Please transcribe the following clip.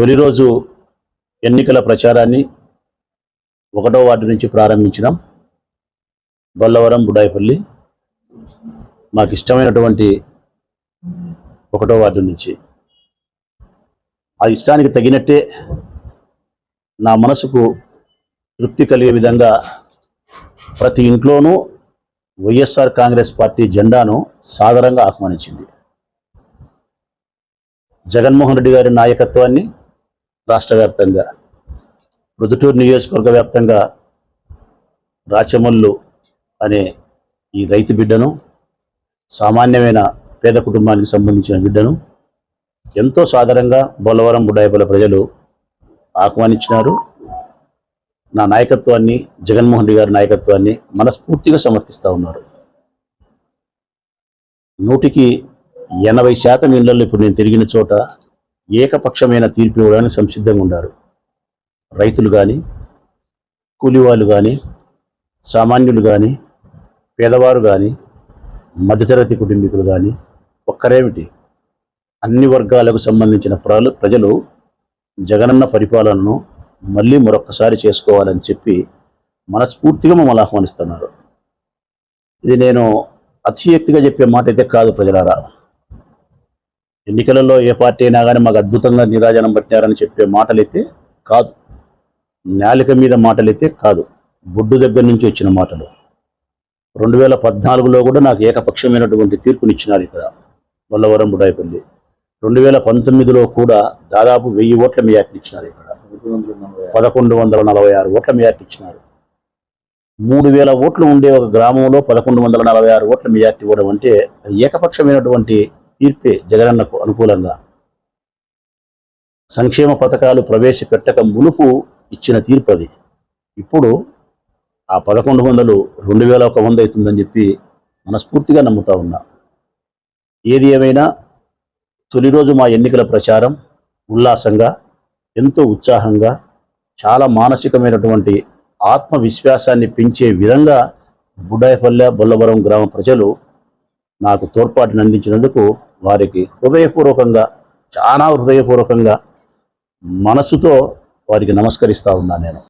తొలి రోజు ఎన్నికల ప్రచారాన్ని ఒకటో వార్డు నుంచి ప్రారంభించినాం. బొల్లవరం బుడాయిపల్లి. మాకు ఇష్టమైనటువంటి ఒకటో వార్డు నుంచి. ఆ ఇష్టానికి తగినట్టే నా మనసుకు తృప్తి కలిగే విధంగా ప్రతి ఇంట్లోనూ వైఎస్ఆర్ కాంగ్రెస్ పార్టీ జెండాను సాదరంగా ఆహ్వానించింది. జగన్మోహన్ రెడ్డి గారి నాయకత్వాన్ని రాష్ట్ర వ్యాప్తంగా ప్రొద్దుటూరు నియోజకవర్గ వ్యాప్తంగా రాచమల్లు అనే ఈ రైతు బిడ్డను సామాన్యమైన పేద కుటుంబానికి సంబంధించిన బిడ్డను ఎంతో సాధారణంగా బొల్లవరం బుడాయిపల్ల ప్రజలు ఆహ్వానించినారు. నా నాయకత్వాన్ని జగన్మోహన్ రెడ్డి గారి నాయకత్వాన్ని మనస్ఫూర్తిగా సమర్థిస్తూ ఉన్నారు. నూటికి ఎనభై శాతం ఇళ్ళలో ఇప్పుడు నేను తిరిగిన చోట ఏకపక్షమైన తీర్పు ఇవ్వడానికి సంసిద్ధంగా ఉన్నారు రైతులు కానీ కూలివాళ్ళు కానీ సామాన్యులు కానీ పేదవారు కానీ మధ్యతరగతి కుటుంబీకులు కానీ ఒక్కరేమిటి? అన్ని వర్గాలకు సంబంధించిన ప్రజలు ప్రజలు జగనన్న పరిపాలనను మళ్ళీ మరొక్కసారి చేసుకోవాలని చెప్పి మనస్ఫూర్తిగా మమ్మల్ని ఆహ్వానిస్తున్నారు. ఇది నేను అతిశయక్తిగా చెప్పే మాట అయితే కాదు ప్రజలారా. ఎన్నికలలో ఏ పార్టీ అయినా కానీ మాకు అద్భుతంగా నిరాజనం పట్టినారని చెప్పే మాటలైతే కాదు. నాలిక మీద మాటలైతే కాదు. బొడ్డు దగ్గర నుంచి వచ్చిన మాటలు. రెండు వేల పద్నాలుగులో కూడా నాకు ఏకపక్షమైనటువంటి తీర్పునిచ్చినారు ఇక్కడ వల్లవరం బుడాయిపల్లి. రెండు వేల పంతొమ్మిదిలో కూడా దాదాపు వెయ్యి ఓట్ల మెజార్టీ ఇచ్చినారు ఇక్కడ. పదకొండు వందల నలభై ఆరు ఓట్ల మెజార్టీ ఇచ్చినారు. మూడు వేల ఓట్లు ఉండే ఒక గ్రామంలో పదకొండు వందల నలభై ఆరు ఓట్ల మెజార్టీ ఇవ్వడం అంటే ఏకపక్షమైనటువంటి తీర్పే జగనన్నకు అనుకూలంగా. సంక్షేమ పథకాలు ప్రవేశపెట్టక మునుపు ఇచ్చిన తీర్పు అది ఇప్పుడు ఆ పదకొండు వందలు రెండు వేల ఒక వంద అవుతుందని చెప్పి మనస్ఫూర్తిగా నమ్ముతా ఉన్నా. ఏది ఏమైనా తొలి రోజు మా ఎన్నికల ప్రచారం ఉల్లాసంగా ఎంతో ఉత్సాహంగా చాలా మానసికమైనటువంటి ఆత్మవిశ్వాసాన్ని పెంచే విధంగా బుడ్డాయపల్లె బొల్లవరం గ్రామ ప్రజలు నాకు తోడ్పాటుని అందించినందుకు వారికి హృదయపూర్వకంగా చాలా హృదయపూర్వకంగా మనసుతో వారికి నమస్కరిస్తా ఉన్నా నేను.